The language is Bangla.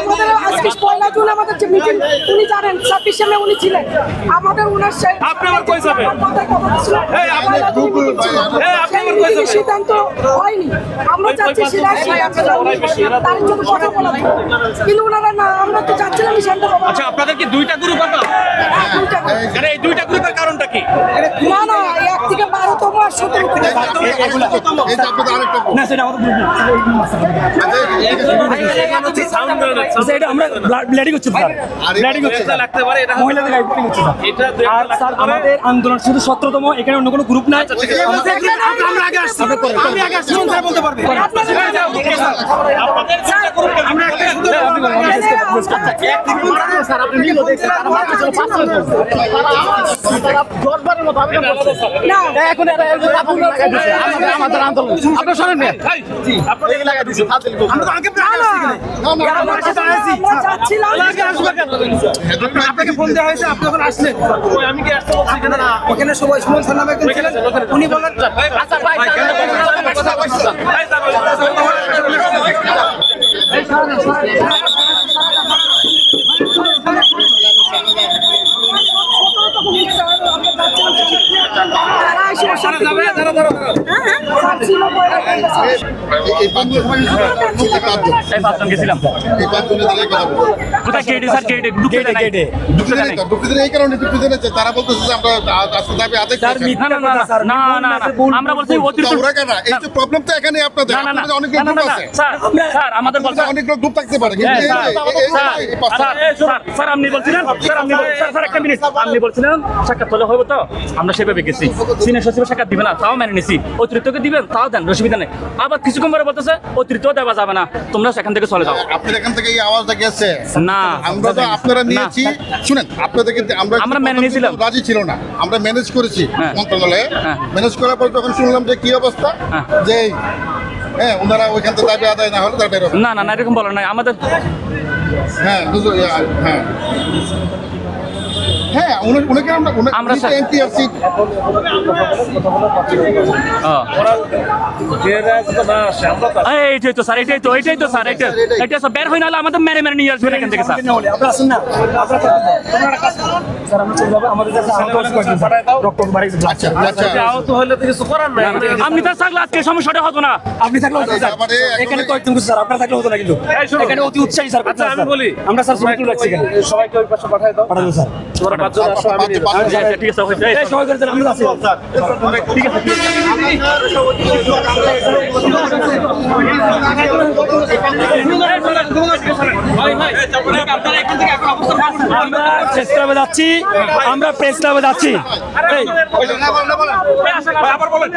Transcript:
আমাদের আজকে পয়লা আমাদের যে উনি জানেন ছাব্বিশে মে উনি ছিলেন আমাদের উনার? সিদ্ধান্ত হয়নি আমরা চাচ্ছি তার জন্য কথা বলা কিন্তু ওনারা না আমরা তো চাচ্ছিলাম আচ্ছা আপনাদের কি দুইটা গ্রুপ আছে এই দুইটা গ্রুপের কারণটা কি? না না আর। না সেটা আমাদের আচ্ছা, এটা আমরা হচ্ছে হচ্ছে মহিলাদের গাইড হচ্ছে আর স্যার আমাদের আন্দোলন শুধু সতেরোতম এখানে অন্য কোনো গ্রুপ নাই আমরা আগে আসছি আমি আগে আসছি স্যার বলতে পারবে এখন না। আছি আমরা চাচ্ছিলাম আপনাকে ফোন দেওয়া হয়েছে আপনি যখন আসলেন আমি কি আসতে? ওখানে সবাই সুমন ছিলেন উনি বলেন আচ্ছা যাবে, যারা, যারা, না, বলছি সাক্ষাৎ হবে তো আমরা সেভাবে গেছি। সিনিয়র সচিবের সাক্ষাৎ দিবে না তাও মেনে নিছি। অতিরিক্তকে দিবেন তাও দেন অসুবিধা নেই আবার কিছুক্ষণ পরে বলতেছে অতিরিক্ত দেওয়া যাবে না তোমরা সেখান থেকে চলে যাও আপনার এখান থেকে এই আওয়াজটা গেছে না আমরা তো আপনারা না। নিয়েছি শুনেন আপনাদেরকে আমরা আমরা মেনে প্রথম নিয়েছিলাম। রাজি ছিল না আমরা ম্যানেজ করেছি হ্যাঁ। মন্ত্রণালয়ে হ্যাঁ। ম্যানেজ করার পর যখন শুনলাম যে কি অবস্থা হ্যাঁ। যে হ্যাঁ ওনারা ওইখান থেকে দাবি আদায় না হলে তারা বেরোবে না না না এরকম বলার নাই আমাদের হ্যাঁ হ্যাঁ হ্যাঁ উনি- আমরা আমরা তো এনটিআরসি হ্যাঁ। তো এই, এইটাই তো স্যার এটাই তো এটাই তো স্যার এটা এটা স্যার বের নাহলে আমাদের মেরে মেরে নিয়ে আসবেন এখান থেকে স্যার। আপনারা আসেন না আপনারা কাজ করো। স্যার আমরা চলে যাব। আমাদের কাছে আহত আছে। কয়েকজন। স্যার। রক্ত বাড়ি আচ্ছা আচ্ছা। আহত হলে তো কিছু করার নাই। আপনি তো থাকলে আজকে সমস্যাটা হতো না। আপনি থাকলে হতো স্যার। এখানে কয়েকজন কিছু স্যার। আপনারা থাকলে হতো না কিন্তু। এখানে অতি উৎসাহী স্যার। আচ্ছা আমি বলি। আমরা স্যার রাখছি সবাইকে ওই পাশে পাঠাই দাও। পাঠাবো স্যার। আচ্ছা, আমরা প্রেস ক্লাবে যাচ্ছি আমরা প্রেস ক্লাবে যাচ্ছি। এই, আবার বলেন।